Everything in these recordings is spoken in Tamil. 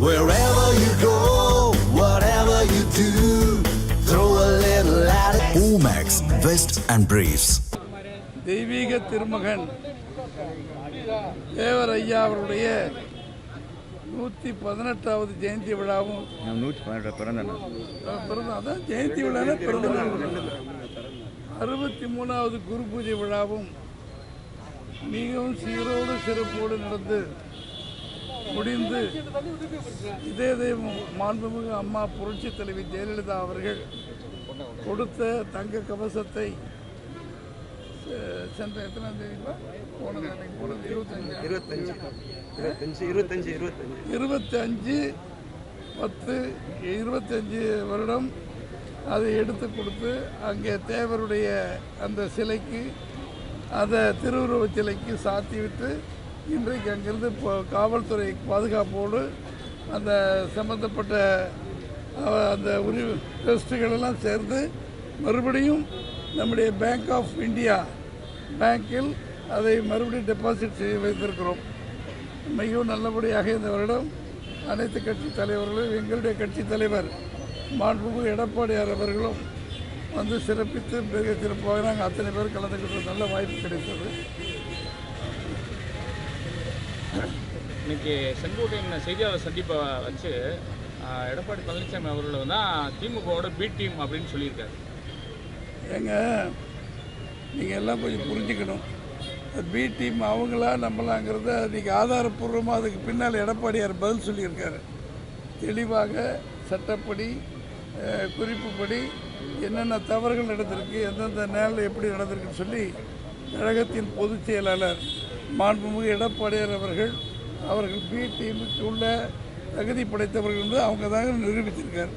Wherever you go, whatever you do, throw a little at it. Omax, Vest and Briefs. தெய்வீக திருமகன் தேவர் ஐயா அவருடைய நூற்றி பதினெட்டாவது ஜெயந்தி விழாவும் நூற்றி பதினெட்டு பிறந்த பிறந்த அதான் ஜெயந்தி விழானா பிறந்த. அறுபத்தி மூணாவது குரு பூஜை விழாவும் மிகவும் சீரோடு சிறப்போடு நடந்து முடிந்து இதே தெய்வம் மாண்புமிகு அம்மா புரட்சி தலைவி ஜெயலலிதா அவர்கள் கொடுத்த தங்க கவசத்தை சென்ற எத்தனாம் தேதிப்பா? போனது அன்னைக்கு போனது இருபத்தஞ்சு? இருபத்தஞ்சு. இருபத்தஞ்சு இருபத்தஞ்சு இருபத்தஞ்சு. இருபத்தஞ்சு பத்து இருபத்தஞ்சு வருடம் அதை எடுத்து கொடுத்து அங்கே தேவருடைய அந்த சிலைக்கு அதை திருவுருவச் சிலைக்கு சாத்தி விட்டு இன்றைக்கு அங்கிருந்து இப்போ காவல்துறை பாதுகாப்போடு அந்த சம்பந்தப்பட்ட அந்த உரி டெஸ்ட்டுகளெல்லாம் சேர்ந்து மறுபடியும் நம்முடைய பேங்க் ஆஃப் இந்தியா பேங்கில் அதை மறுபடியும் டெபாசிட் செய்ய வைத்திருக்கிறோம். மிகவும் நல்லபடியாக இந்த வருடம் அனைத்து கட்சி தலைவர்களும் எங்களுடைய கட்சி தலைவர் மாண்புமிகு எடப்பாடியார் அவர்களும் வந்து சிறப்பித்து மிக சிறப்பாக நாங்கள் அத்தனை பேர் கலந்துக்கிட்டு நல்ல வாய்ப்பு கிடைத்தது. இன்னைக்கு செங்கோட்டையின் செய்தியாளர் சந்திப்பை வச்சு எடப்பாடி பழனிசாமி அவர்கள் தான் திமுகவோட பி டீம் அப்படின்னு சொல்லியிருக்காரு. ஏங்க நீங்கள் எல்லாம் கொஞ்சம் புரிஞ்சுக்கணும். பி டீம் அவங்களா நம்மளாங்கிறத இன்றைக்கி ஆதாரப்பூர்வமாக அதுக்கு பின்னால் எடப்பாடியார் பதில் சொல்லியிருக்காரு. தெளிவாக சட்டப்படி குறிப்புப்படி என்னென்ன தவறுகள் நடந்திருக்கு எந்தெந்த நேரில் எப்படி நடந்திருக்குன்னு சொல்லி கழகத்தின் பொதுச் செயலாளர் மாண்புமிகு எடப்பாடியார் அவர்கள் அவர்கள் பி டீமுக்கு உள்ள தகுதி படைத்தவர்கள் என்று அவங்க தாங்க நிரூபித்திருக்கார்.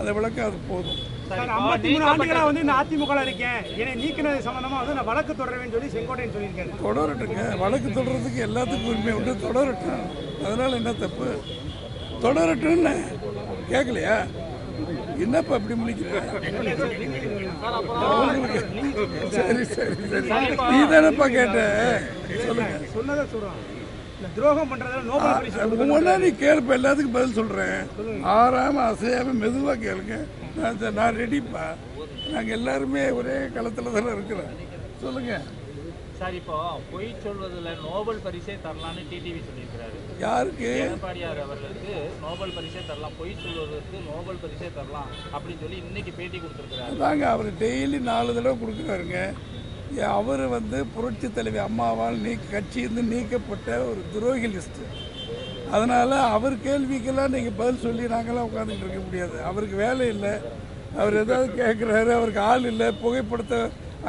அந்த விளக்கம் அது போதும். சார் ஐம்பத்தி மூணு ஆண்டுகளா வந்து இந்த அதிமுக இருக்கேன். என்னை நீக்கினது சம்பந்தமா வந்து நான் வழக்கு தொடருவேன்னு சொல்லி செங்கோட்டையன் தொடரட்டுங்க வழக்கு தொடர்றதுக்கு எல்லாத்துக்கும் உரிமை உண்டு. தொடரட்டும் அதனால என்ன தப்பு? தொடரட்டும்னு கேட்கலையா என்னப்பா இப்படி முடிக்கிற சரி சரி சரி. நீ தானப்பா கேட்ட. சொல்லுங்க. சொன்னதை சொல்றான். இந்த துரோகம் பண்றதுல நோபல் பரிசு ஒவ்வொன்றா நீ கேளுப்ப எல்லாத்துக்கும் பதில் சொல்றேன். ஆறாம அசையாம மெதுவா கேளுங்க. நான் நான் ரெடிப்பா நாங்க எல்லாருமே ஒரே களத்துல தானே இருக்கிறோம். சொல்லுங்க. சார் இப்போ பொய் சொல்வதில் நோபல் பரிசே தரலாம்னு டிடிவி சொல்லியிருக்கிறாரு. யாருக்கு? எடப்பாடியார் அவர்களுக்கு நோபல் பரிசே தரலாம். பொய் சொல்வதற்கு நோபல் பரிசே தரலாம் அப்படின்னு சொல்லி இன்னைக்கு பேட்டி கொடுத்துருக்கிறாரு. அதாங்க அவர் டெய்லி நாலு தடவை கொடுக்குறாருங்க. அவர் வந்து புரட்சி தலைவி அம்மாவால் நீக்க கட்சியிருந்து நீக்கப்பட்ட ஒரு துரோகி லிஸ்ட்டு அதனால் அவர் கேள்விக்கெல்லாம் நீங்கள் பதில் சொல்லி நாங்களாம் உட்காந்துட்டு இருக்க முடியாது. அவருக்கு வேலை இல்லை. அவர் ஏதாவது கேட்குறாரு அவருக்கு ஆள் இல்லை. புகைப்படத்தை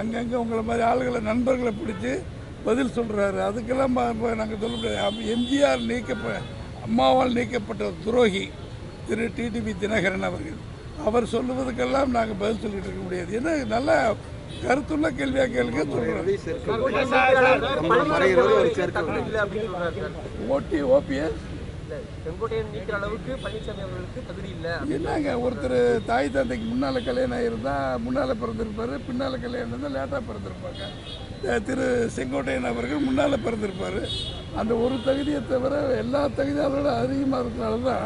அங்கங்கே உங்களை மாதிரி ஆளுகளை நண்பர்களை பிடிச்சி பதில் சொல்கிறாரு அதுக்கெல்லாம் நாங்கள் சொல்ல முடியாது. எம்ஜிஆர் நீக்கப்ப அம்மாவால் நீக்கப்பட்ட துரோகி திரு டிடிவி தினகரன் அவர்கள். அவர் சொல்லுவதுக்கெல்லாம் நாங்கள் பதில் சொல்லிட்டு இருக்க முடியாது. ஏன்னா நல்லா கருத்துள்ள கேள்வியாக கேளுங்க ஓட்டி ஓடி ஓபிஎஸ் அளவுக்கு என்னங்க ஒருத்தர் தாய் தந்தைக்கு முன்னால் கல்யாணம் ஆயிருந்தா முன்னால் பிறந்திருப்பாரு பின்னால் கல்யாணம் இருந்தால் லேட்டாக பிறந்திருப்பாங்க. திரு செங்கோட்டையன் அவர்கள் முன்னால் பிறந்திருப்பாரு. அந்த ஒரு தகுதியை தவிர எல்லா தகுதியாளோட அதிகமாக இருக்கிறனால தான்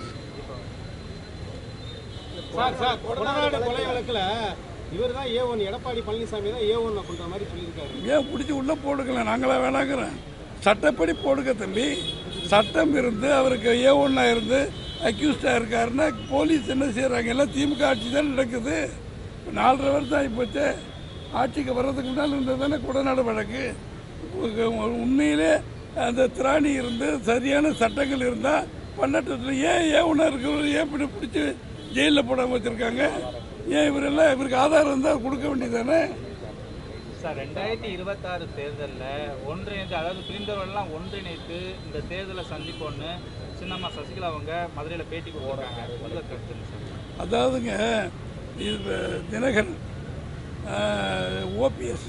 சார் சார் கொடநாடு கொலை வழக்குல இவர் தான் ஏ ஒன் எடப்பாடி பழனிசாமி தான் ஏ ஒன் அப்படின்ற மாதிரி சொல்லியிருக்காரு. ஏன் பிடிச்சி உள்ளே போடுக்கல? நாங்களா வேணாங்கிறேன். சட்டப்படி போடுக்க தம்பி. சட்டம் இருந்து அவருக்கு ஏ ஒன்றா இருந்து அக்யூஸ்டாக இருக்காருன்னா போலீஸ் என்ன செய்கிறாங்க எல்லாம் திமுக ஆட்சி தான் நடக்குது. நாலரை வருஷம் ஆகிப்போச்சு. ஆட்சிக்கு வர்றதுக்கு முன்னால் இருந்தது தானே குடநாடு வழக்கு? உண்மையிலே அந்த திராணி இருந்து சரியான சட்டங்கள் இருந்தால் பண்ணட்டத்தில் ஏன் ஏன் ஒன்றா இருக்கிறவர் ஏன் இப்படி பிடிச்சி ஜெயிலில் போடாமல் வச்சுருக்காங்க. ஏன் இவரெல்லாம் இவருக்கு ஆதாரம் இருந்தால் கொடுக்க வேண்டியதானே சார் ரெண்டாயிரத்தி இருபத்தாறு தேர்தலில் ஒன்றிணைந்து அதாவது பிரிந்தவர்கள்லாம் ஒன்றிணைத்து இந்த தேர்தலை சந்திப்போன்னு சின்னம்மா சசிகலா அவங்க மதுரையில் பேட்டி கொடுத்துருக்காங்க. உள்ள கருத்து அதாவதுங்க இது தினகரன் ஓபிஎஸ்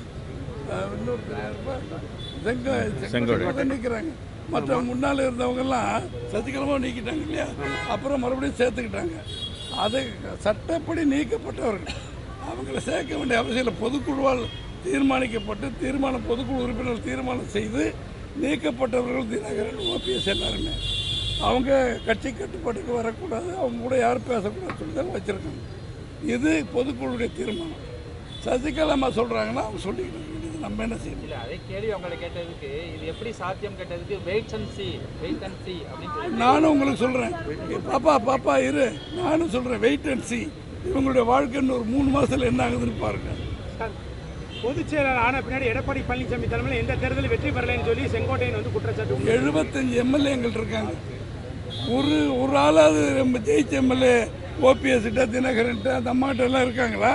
இன்னொரு நிற்கிறாங்க மற்ற முன்னால் இருந்தவங்கெல்லாம் சசிகலமாக நீக்கிட்டாங்க இல்லையா? அப்புறம் மறுபடியும் சேர்த்துக்கிட்டாங்க. அது சட்டப்படி நீக்கப்பட்டவர்கள். அவங்கள சேர்க்க வேண்டிய அவசியம் பொதுக்குழுவால் தீர்மானிக்கப்பட்டு தீர்மானம் பொதுக்குழு உறுப்பினர் தீர்மானம் செய்து நீக்கப்பட்டவர்கள் தினகரன் ஓபிஎஸ் எல்லாருமே. அவங்க கட்சி கட்டுப்பாட்டுக்கு வரக்கூடாது. அவங்க கூட யாரும் பேசக்கூடாது சொல்லி தான் வச்சுருக்காங்க. இது பொதுக்குழுடைய தீர்மானம். சசிகலா அம்மா சொல்கிறாங்கன்னா அவங்க வேண்டியது நம்ம என்ன செய்யணும்? இல்லை அதே கேள்வி அவங்களை கேட்டதுக்கு இது எப்படி சாத்தியம் கேட்டதுக்கு wait and see wait and see அப்படின்னு சொல்லி நானும் உங்களுக்கு சொல்கிறேன் பாப்பா பாப்பா இரு. நானும் சொல்கிறேன் வெயிட் அண்ட் சி இவங்களுடைய வாழ்க்கைன்னு ஒரு மூணு மாதத்தில் என்ன ஆகுதுன்னு பாருங்கள் சார் பொதுச் செயலாளர் ஆன பின்னாடி எடப்பாடி பழனிசாமி தலைமையில் எந்த தேர்தலில் வெற்றி பெறலைன்னு சொல்லி செங்கோட்டையன் வந்து குற்றச்சாட்டு எழுபத்தஞ்சு எம்எல்ஏங்கள் இருக்காங்க. ஒரு ஒரு ஆளாவது நம்ம ஜெயிச்ச எம்எல்ஏ ஓபிஎஸ்கிட்ட தினகரன்ட்ட அந்த அம்மாட்ட எல்லாம் இருக்காங்களா?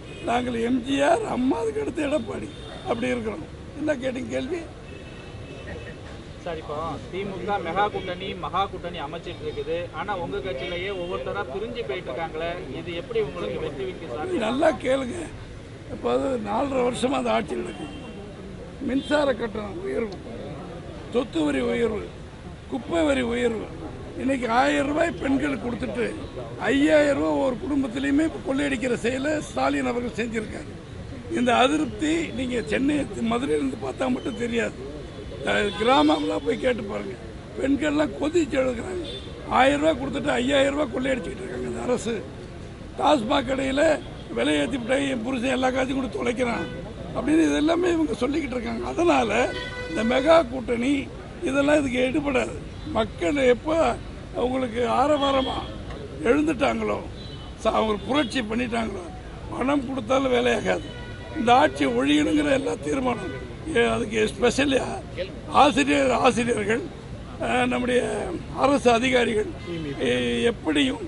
நாங்கள் எம்ஜிஆர் அம்மாவுக்கு அடுத்து எடப்பாடி. அப்படி இருக்கிறோம் என்ன கேட்டீங்க கேள்வி? சார் இப்போ திமுக மெகா கூட்டணி மகா கூட்டணி அமைச்சிட்டு இருக்குது. ஆனா உங்க கட்சியிலேயே ஒவ்வொருத்தரா பிரிஞ்சு போயிட்டு இருக்காங்களே. இது எப்படி உங்களுக்கு வெற்றி வைக்க சார்? நல்லா கேளுங்க. இப்போ அது நாலரை வருஷமா அந்த ஆட்சி நடக்குது. மின்சார கட்டணம் உயர்வு சொத்து வரி உயர்வு குப்பை வரி உயர்வு இன்னைக்கு ஆயிரம் ரூபாய் பெண்களுக்கு கொடுத்துட்டு ஐயாயிரம் ரூபாய் ஒரு குடும்பத்திலையுமே இப்போ கொள்ளையடிக்கிற செயலை ஸ்டாலின் அவர்கள் செஞ்சிருக்காரு. இந்த அதிருப்தி நீங்க சென்னை மதுரையிலிருந்து பார்த்தா மட்டும் தெரியாது. கிராமம்லாம் போய் கேட்டு பாருங்க. பெண்கள்லாம் கொதிச்சு எழுதுகிறாங்க ஆயிரம் ரூபாய் கொடுத்துட்டு ஐயாயிரம் ரூபாய் கொள்ளையடிச்சிட்டு இருக்காங்க இந்த அரசு. டாஸ்மாக் கடையில் விலை ஏற்றி விட்டாங்க என் புருஷன் எல்லா காசும் கொடுத்து தொலைக்கிறான். அப்படின்னு இது எல்லாமே இவங்க சொல்லிக்கிட்டு இருக்காங்க. அதனால் இந்த மெகா கூட்டணி இதெல்லாம் இதுக்கு எடுபடாது. மக்கள் எப்போ அவங்களுக்கு ஆரவாரமாக எழுந்துட்டாங்களோ ச- அவங்க புரட்சி பண்ணிட்டாங்களோ பணம் கொடுத்தாலும் வேலையாகாது. இந்த ஆட்சி ஒழியணுங்கிற எல்லா தீர்மானம் ஏ, அதுக்கு ஸ்பெஷலாக ஆசிரியர் ஆசிரியர்கள் நம்முடைய அரசு அதிகாரிகள் எப்படியும்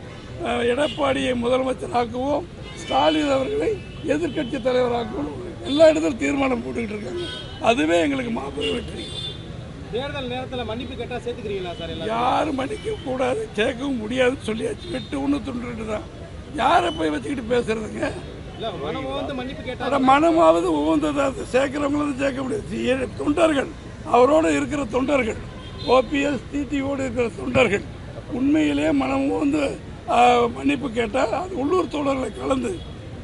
எடப்பாடியை முதலமைச்சராக்குவோம் ஸ்டாலின் அவர்களை எதிர்க்கட்சி தலைவராக்குவோம். எல்லா இடத்திலும் தீர்மானம் போட்டுக்கிட்டு இருக்காங்க. அதுவே எங்களுக்கு மாபெரும் வெற்றி. தேர்தல் நேரத்தில் மன்னிப்பு கேட்டா சேர்த்துக்கிறீங்களா சார் யாரும் மன்னிக்க கூடாது கேட்கவும் முடியாதுன்னு சொல்லியாச்சு. வெட்டு ஒன்று துண்டு தான். யாரை போய் வச்சுக்கிட்டு பேசுறதுங்க? மனமாவது உகந்ததா சேர்க்கிறவங்களும் சேர்க்க முடியாது. தொண்டர்கள். அவரோட இருக்கிற தொண்டர்கள். ஓபிஎஸ் டிடிஓடு இருக்கிற தொண்டர்கள். உண்மையிலே மனம் வந்து மன்னிப்பு கேட்டால் அது உள்ளூர் தொண்டர்களை கலந்து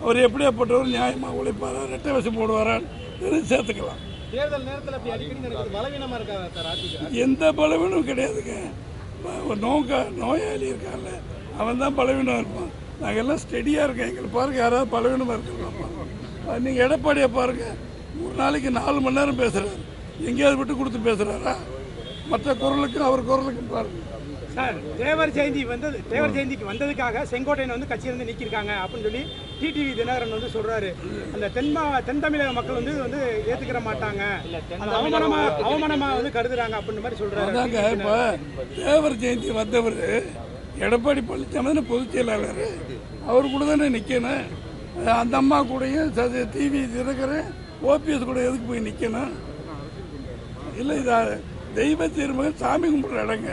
அவர் எப்படியாப்பட்டவர் நியாயமாக உழைப்பாரா ரெட்டை வசம் போடுவாரா தெரிஞ்சு சேர்த்துக்கலாம். தேர்தல் நேரத்தில் அப்படி அடிக்கடி நடக்குது. பலவீனமா இருக்காதா சார் ஆட்சிக்கு? எந்த பலவீனமும் கிடையாதுங்க. ஒரு நோக்க நோயாளி இருக்கான்ல அவன் தான் பலவீனம் இருப்பான். நாங்கள் எல்லாம் ஸ்டெடியாக இருக்கோம். எங்களை பாருங்க யாராவது பலவீனமாக இருக்கிறாப்பா நீங்கள் எடப்பாடியை பாருங்க. ஒரு நாளைக்கு நாலு மணி நேரம் பேசுகிறாரு எங்கேயாவது விட்டு கொடுத்து பேசுகிறாரா மற்ற குரலுக்கும் அவர் குரலுக்கும் பாருங்க. சார் தேவர் ஜெயந்தி வந்தது தேவர் ஜெயந்திக்கு வந்ததுக்காக செங்கோட்டையன் வந்து கட்சியிலிருந்து நீக்கியிருக்காங்க அப்படின்னு சொல்லி டிடிவி தினகரன் வந்து சொல்றாரு அந்த தென்மா தென் தமிழக மக்கள் வந்து வந்து ஏத்துக்கிற மாட்டாங்க. அந்த அவமானமா அவமானமா வந்து கருதுறாங்க அப்படின்ற மாதிரி சொல்றாரு. அதாங்க இப்போ தேவர் ஜெயந்தி வந்தவர் எடப்பாடி பழனிசாமி பொதுச் செயலாளர். அவர் கூட தானே நிற்கணும் அந்த அம்மா கூடயும் டிவி தினகரன் ஓபிஎஸ் கூட எதுக்கு போய் நிற்கணும் இல்லை இது தெய்வ திருமகன் சாமி கும்பிட்ற இடங்க.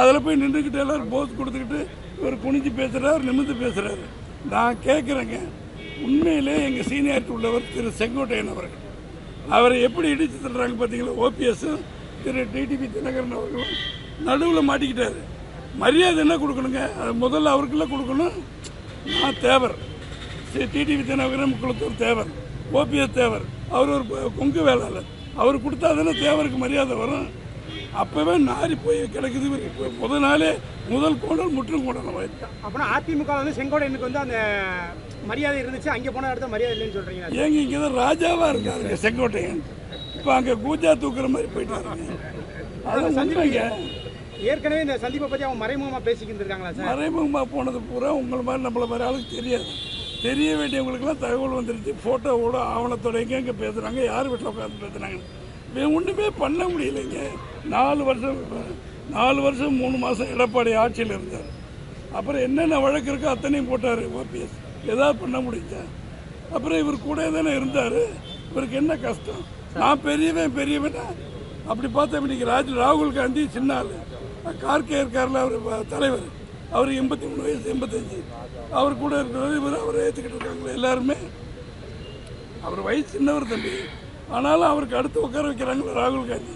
அதில் போய் நின்றுக்கிட்டு எல்லாரும் போஸ் கொடுத்துக்கிட்டு இவர் குனிஞ்சு பேசுகிறாரு நிமிந்து பேசுகிறாரு நான் கேட்குறேங்க. உண்மையிலே எங்கள் சீனியாரிட்டி உள்ளவர் திரு செங்கோட்டையன் அவர்கள். அவரை எப்படி இடித்து தள்ளுறாங்க பார்த்தீங்களா? ஓபிஎஸ்ஸும் திரு டிடிபி தினகரன் அவர்களும் நடுவில் மாட்டிக்கிட்டாரு. மரியாதை என்ன கொடுக்கணுங்க? அது முதல்ல அவருக்குள்ள கொடுக்கணும். நான் தேவர். டிடிவி தினகரன் குளத்தூர் தேவர். ஓபிஎஸ் தேவர். அவர் ஒரு கொங்கு வேளாளர். அவர் கொடுத்தா தானே தேவருக்கு மரியாதை வரும். அப்பவே நாரி போய் கிடக்குது. முதல் நாளே முதல் கோடல் முற்றும் கோடல் அப்படின்னா அதிமுக வந்து செங்கோட்டையனுக்கு வந்து அந்த மரியாதை இருந்துச்சு. அங்கே போன இடத்துல மரியாதை இல்லைன்னு சொல்றீங்க. ஏங்க இங்கே தான் ராஜாவா இருக்காருங்க செங்கோட்டையன். இப்போ அங்கே கூஜா தூக்குற மாதிரி போயிட்டாருங்க. அது உண்மைங்க. ஏற்கனவே இந்த சந்திப்பை பத்தி அவங்க மறைமுகமா பேசிக்கிட்டு இருக்காங்களா சார்? மறைமுகமாக போனது பூரா உங்களை மாதிரி நம்மள மாதிரி ஆளுக்கு தெரியாது. தெரிய வேண்டியவங்களுக்குலாம் தகவல் வந்துருச்சு. ஃபோட்டோவோட ஆவணத்தோட எங்கெங்கே பேசுகிறாங்க யார் வீட்டில் உட்காந்து பேசுகிறாங்க இவன் ஒன்றுமே பண்ண முடியலைங்க. நாலு வருஷம் நாலு வருஷம் மூணு மாதம் எடப்பாடி ஆட்சியில் இருந்தார். அப்புறம் என்னென்ன வழக்கு இருக்கோ அத்தனையும் போட்டார் ஓபிஎஸ் ஏதாவது பண்ண முடிஞ்சா? அப்புறம் இவர் கூட தானே இருந்தார். இவருக்கு என்ன கஷ்டம்? நான் பெரியவன் பெரியவனா? அப்படி பார்த்தா இன்னைக்கு ராஜ் ராகுல் காந்தி சின்ன ஆளு கார்கே இருக்கார்ல அவர் தலைவர். அவர் எண்பத்தி மூணு வயசு எண்பத்தஞ்சு. அவர் கூட இருக்கிறவர் இவர் அவரை ஏற்றுக்கிட்டு இருக்காங்களே எல்லாருமே. அவர் வயசு சின்னவர் தம்பி. ஆனாலும் அவருக்கு அடுத்து உட்கார வைக்கிறாங்களோ ராகுல் காந்தி.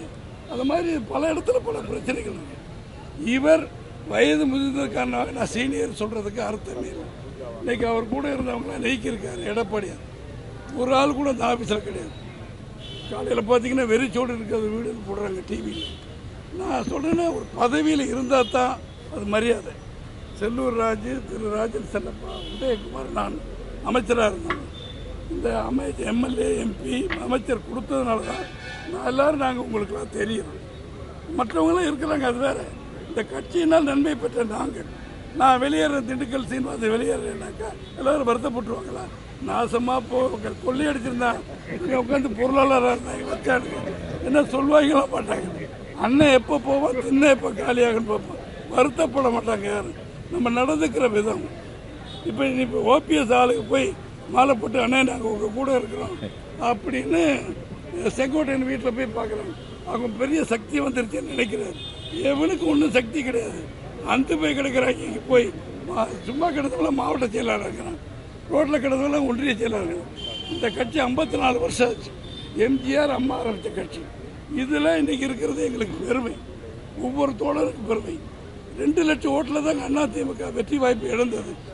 அது மாதிரி பல இடத்துல பல பிரச்சனைகள் இருக்கு. இவர் வயது முதிர்ந்ததுக்கான நான் சீனியர் சொல்கிறதுக்கு அர்த்தமே இல்லை. இன்னைக்கு அவர் கூட இருந்தவங்களாம் நெய்க்கிருக்காரு எடப்பாடியார். ஒரு ஆள் கூட அந்த ஆஃபீஸில் கிடையாது. காலையில் பார்த்தீங்கன்னா வெறிச்சோடு இருக்கிற வீடுன்னு போடுறாங்க டிவியில் நான் சொல்கிறேன்னா ஒரு பதவியில் இருந்தால் தான் அது மரியாதை. செல்லூர் ராஜு திரு ராஜன் செல்லப்பா உதயகுமார் நான் அமைச்சராக இருந்தேன் இந்த அமைச்சர் எம்எல்ஏ எம்பி அமைச்சர் கொடுத்ததுனால தான் நான் எல்லாரும் நாங்கள் உங்களுக்குலாம் தெரியும் மற்றவங்களும் இருக்கிறாங்க அது வேற. இந்த கட்சியினால் நன்மை பெற்ற நாங்கள். நான் வெளியேற திண்டுக்கல் சீனிவாசன் வெளியேறேனாக்கா எல்லாரும் வருத்தப்பட்டுருவாங்களா? நாசமாக போ கொள்ளையடிச்சிருந்தா இங்கே உட்காந்து பொருளாளராக இருந்தாங்க வச்சாங்க என்ன சொல்வாங்களா மாட்டாங்க. அண்ணன் எப்போ போவோம் தின்ன எப்போ காலியாகன்னு பார்ப்போம் வருத்தப்பட மாட்டாங்க யாரும். நம்ம நடந்துக்கிற விதம். இப்போ இப்போ ஓபிஎஸ் ஆளுக்கு போய் மாலை போட்டு அண்ணே நாங்கள் உங்கள் கூட இருக்கிறோம். அப்படின்னு செங்கோட்டையன் வீட்டில் போய் பார்க்குறாங்க அவங்க பெரிய சக்தி வந்துருச்சுன்னு நினைக்கிறாரு. எவனுக்கு ஒன்றும் சக்தி கிடையாது. அந்த போய் கிடக்கிறாங்க. இங்கே போய் மா- சும்மா கிடந்தவங்கள மாவட்ட செயலாளர் இருக்கிறான். ரோட்டில் கிடந்தவங்கள ஒன்றிய செயலாளர். இந்த கட்சி ஐம்பத்தி நாலு வருஷம் ஆச்சு. எம்ஜிஆர் அம்மா ஆரம்பித்த கட்சி. இதில் இன்னைக்கு இருக்கிறது எங்களுக்கு பெருமை. ஒவ்வொரு தோழருக்கும் பெருமை. ரெண்டு லட்சம் ஓட்டில் தாங்க அண்ணா திமுக வெற்றி வாய்ப்பு இழந்தது.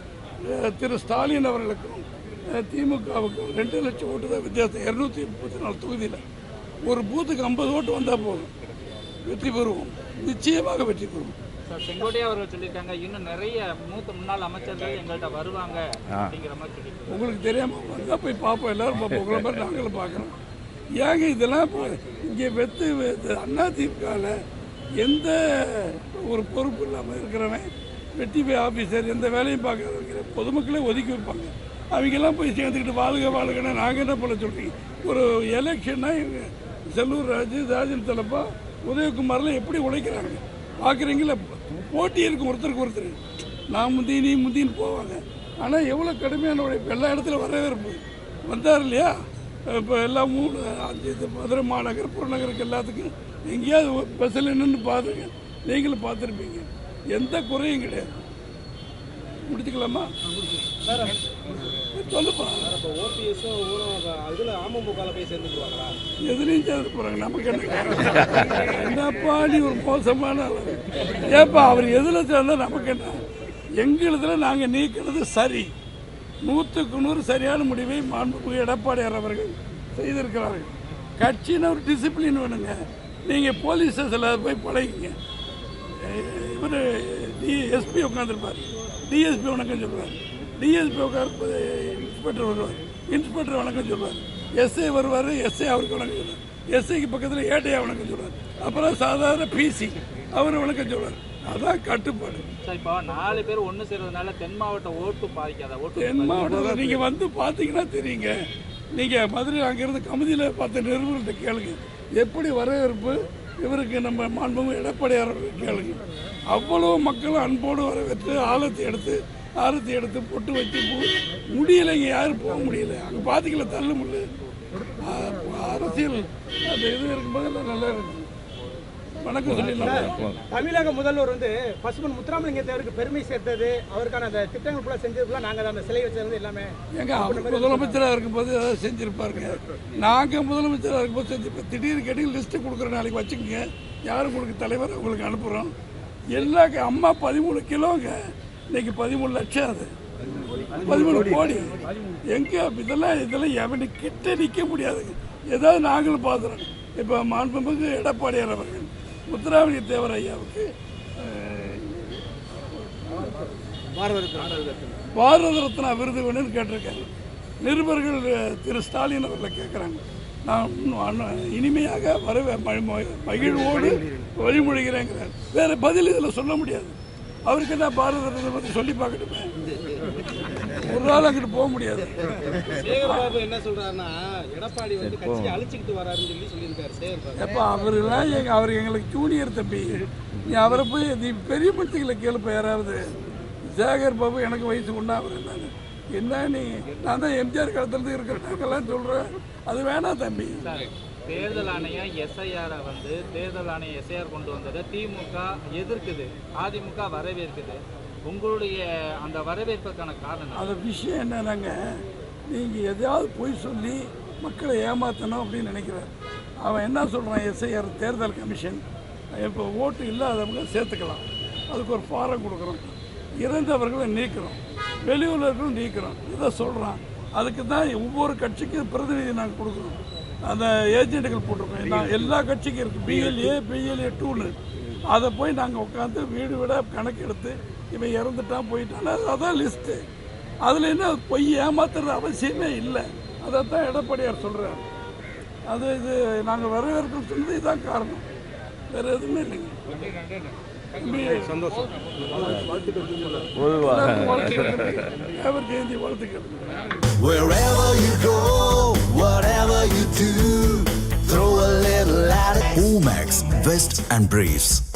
திரு ஸ்டாலின் அவர்களுக்கும் அஹ் திமுகவுக்கும் ரெண்டு லட்சம் ஓட்டு தான் வித்தியாசம். இரநூத்தி முப்பத்தி நாலு தொகுதியில் ஒரு பூத்துக்கு ஐம்பது ஓட்டு வந்தால் போதும். வெற்றி பெறுவோம். நிச்சயமாக வெற்றி பெறுவோம். சார் செங்கோட்டையா அவர்கள் சொல்லியிருக்காங்க இன்னும் நிறைய மூத்த முன்னாள் அமைச்சர்கள் எங்கள்கிட்ட வருவாங்க அப்படிங்கிற மாதிரி உங்களுக்கு தெரியாம வந்தா போய் பார்ப்போம். எல்லாரும் பார்ப்போம். உங்களை மாதிரி நாங்களும் பார்க்குறோம் ஏங்க இதெல்லாம் இங்கே வெத்து அண்ணா திமுகவில் எந்த ஒரு பொறுப்பு இல்லாமல் இருக்கிறவன் வெட்டி போய் ஆஃபீஸர் எந்த வேலையும் பார்க்கறவங்க பொதுமக்களே ஒதுக்கி வைப்பாங்க. அவங்கெல்லாம் போய் சேர்ந்துக்கிட்டு வாழ்க வாழ்கன்னா நாங்கள் என்ன பண்ண சொல்கிறீங்க ஒரு எலெக்ஷன்னா இவங்க செல்லூர் ராஜு ராஜன் தலப்பா உதயகுமாரில் எப்படி உழைக்கிறாங்க? பார்க்குறீங்களா போட்டி இருக்கும் ஒருத்தருக்கு ஒருத்தர். நான் முந்தி நீ முந்தின்னு போவாங்க. ஆனால் எவ்வளோ கடுமையான உழைப்பு? எல்லா இடத்துல வரவேற்பு. வந்தார் இல்லையா? இப்போ எல்லாம் மூணு அஞ்சு மதுரை மாநகர் புறநகருக்கு எல்லாத்துக்கும் எங்கேயாவது பஸ்ஸில் நின்று பாருங்க. நீங்களும் பார்த்துருப்பீங்க. எந்த குறையும் கிடையாது. முடிச்சுக்கலாமா? சொல்லுப்பா. ஓபிஎஸும் இதில் அமமுகவில் போய் சேர்ந்துக்குவாங்களா? எதுலையும் சேர்ந்து போறாங்க. நமக்கு என்ன என்னப்பா நீ ஒரு மோசமான. ஏப்பா அவர் எதுல சேர்ந்தா நமக்கு என்ன எங்களுதுல நாங்க நீக்கிறது சரி. நூற்றுக்கு நூறு சரியான முடிவை மாண்புமிகு எடப்பாடியார் அவர்கள் செய்திருக்கிறார்கள். கட்சின்னு ஒரு டிசிப்ளின் வேணுங்க. நீங்க போலீஸ் ஸ்டேஷனில் போய் பழகிங்க இவர் டிஎஸ்பி உட்காந்துருப்பார் டிஎஸ்பி வணக்கம் சொல்லுவார் டிஎஸ்பி உட்காந்து இன்ஸ்பெக்டர் வருவார் இன்ஸ்பெக்டர் வணக்கம் சொல்லுவார் எஸ்ஐ வருவார் எஸ்ஐ அவருக்கு வணக்கம் சொல்லுவார் எஸ்ஐக்கு பக்கத்தில் ஏட்டையா வணக்கம் சொல்லுவார் அப்புறம் சாதாரண பிசி அவர் வணக்கம் சொல்லுவார் அதான் கட்டுப்பாடு. சார் இப்போ நாலு பேர் ஒன்று சேர்றதுனால தென் மாவட்ட ஓட்டு பாதிக்காத? ஓட்டு தென் மாவட்டத்தில் நீங்கள் வந்து பார்த்தீங்கன்னா தெரியுங்க. நீங்கள் மதுரை அங்கேருந்து கமிதியில் பார்த்த நிறுவனத்தை கேளுங்க. எப்படி வரவேற்பு? இவருக்கு நம்ம மாண்புமிகு எடப்பாடியார் கேளுங்க. அவ்வளோ மக்களும் அன்போடு வரவேற்று ஆலத்தி எடுத்து ஆரத்தி எடுத்து பொட்டு வச்சு பூ முடியலைங்க யாரும் போக முடியல. அங்கே பாத்திக்கல தள்ள முடியல. அரசியல் அந்த இது இருக்கும்போது நல்லா இருக்கு வணக்கம் சொல்லிடலாம் தமிழக முதல்வர் வந்து பசுமன் முத்துராமலிங்க தேவருக்கு பெருமை சேர்த்தது. அவருக்கான அந்த திட்டங்கள் ஃபுல்லாக செஞ்சது ஃபுல்லாக நாங்கள் அந்த சிலை வச்சிருந்து எல்லாமே எங்க அவர் முதலமைச்சராக இருக்கும்போது ஏதாவது செஞ்சிருப்பாருங்க. நாங்கள் முதலமைச்சராக இருக்கும்போது செஞ்சிருப்போம் திடீர்னு கேட்டு லிஸ்ட்டு கொடுக்குற நாளைக்கு வச்சுக்கோங்க. யார் உங்களுக்கு தலைவர் உங்களுக்கு அனுப்புகிறோம் எல்லா அம்மா பதிமூணு கிலோங்க. இன்னைக்கு பதிமூணு லட்சம் அது. பதிமூணு கோடி. எங்க இதெல்லாம் இதெல்லாம் எவனு கிட்ட நிற்க முடியாதுங்க ஏதாவது நாங்களும் பார்த்துறோம் இப்போ மாண்புமிகு எடப்பாடியார் அவர்கள் முத்துராமலிங்க தேவர் ஐயாவுக்கு பாரத ரத்னா விருது வேணும்னு கேட்டிருக்காரு. நிருபர்கள் திரு ஸ்டாலின் அவர்களை கேட்குறாங்க. நான் இன்னும் இனிமையாக வரவே மகிழ்வோடு வழிமொழிகிறேங்கிறார் வேற பதில் இதில் சொல்ல முடியாது. அவருக்கு என்ன பாரத ரத்னா பற்றி சொல்லி பார்க்கட்டுமே ஒரு நாள் அங்கிட்டு போக முடியாது. சேகர் பாபு என்ன சொல்றாருன்னா எடப்பாடி வந்து கட்சியை அழிச்சுக்கிட்டு வராருன்னு சொல்லி சொல்லியிருக்காரு சேகர் பாபு எப்போ எங்க அவர் எங்களுக்கு ஜூனியர் தம்பி. நீ அவரை போய் நீ பெரிய மனுஷங்களை கேளுப்ப யாராவது. சேகர் பாபு எனக்கு வயசு ஒன்றா அவர் என்னன்னு என்ன நீ? நான் தான் எம்ஜிஆர் காலத்துலேருந்து இருக்கிறேன் சொல்கிறேன் அது வேணாம் தம்பி. சார். தேர்தல் ஆணையம் எஸ்ஐஆரை வந்து தேர்தல் ஆணையம் எஸ்ஐஆர் கொண்டு வந்ததை திமுக எதிர்க்குது. அதிமுக வரவேற்குது. உங்களுடைய அந்த வரவேற்புக்கான காரணம் அந்த விஷயம் என்னன்னாங்க? நீங்கள் எதையாவது பொய் சொல்லி மக்களை ஏமாற்றணும் அப்படின்னு நினைக்கிறார். அவன் என்ன சொல்கிறான் எஸ்ஐஆர் தேர்தல் கமிஷன். இப்போ ஓட்டு இல்லாதவங்க சேர்த்துக்கலாம். அதுக்கு ஒரு ஃபாரம் கொடுக்குறோம். இறந்தவர்களை நீக்கிறோம். வெளியூர்களும் நீக்கிறோம். இதை சொல்கிறான் அதுக்கு தான் ஒவ்வொரு கட்சிக்கும் பிரதிநிதி நாங்கள் கொடுக்குறோம். அந்த ஏஜென்ட்டுகள் போட்டிருக்கோம். எல்லா கட்சிக்கும் இருக்குது பிஎல்ஏ பிஎல்ஏ டூன்னு அதை போய் நாங்கள் உட்காந்து வீடு வீட கணக்கு எடுத்து இவன் இறந்துட்டான் போயிட்டான். அதான் லிஸ்ட்டு அதில் என்ன பொய் ஏமாத்துறது அவசியமே இல்லை. அதைத்தான் எடப்பாடியார் சொல்கிறார் அது இது நாங்கள் வரவேற்கும் சொன்னது இதுதான் காரணம். வேறு எதுவுமே இல்லைங்க. சந்தோஷம் Wherever you go, whatever you do, throw a little at it. Omax, Vest and Briefs.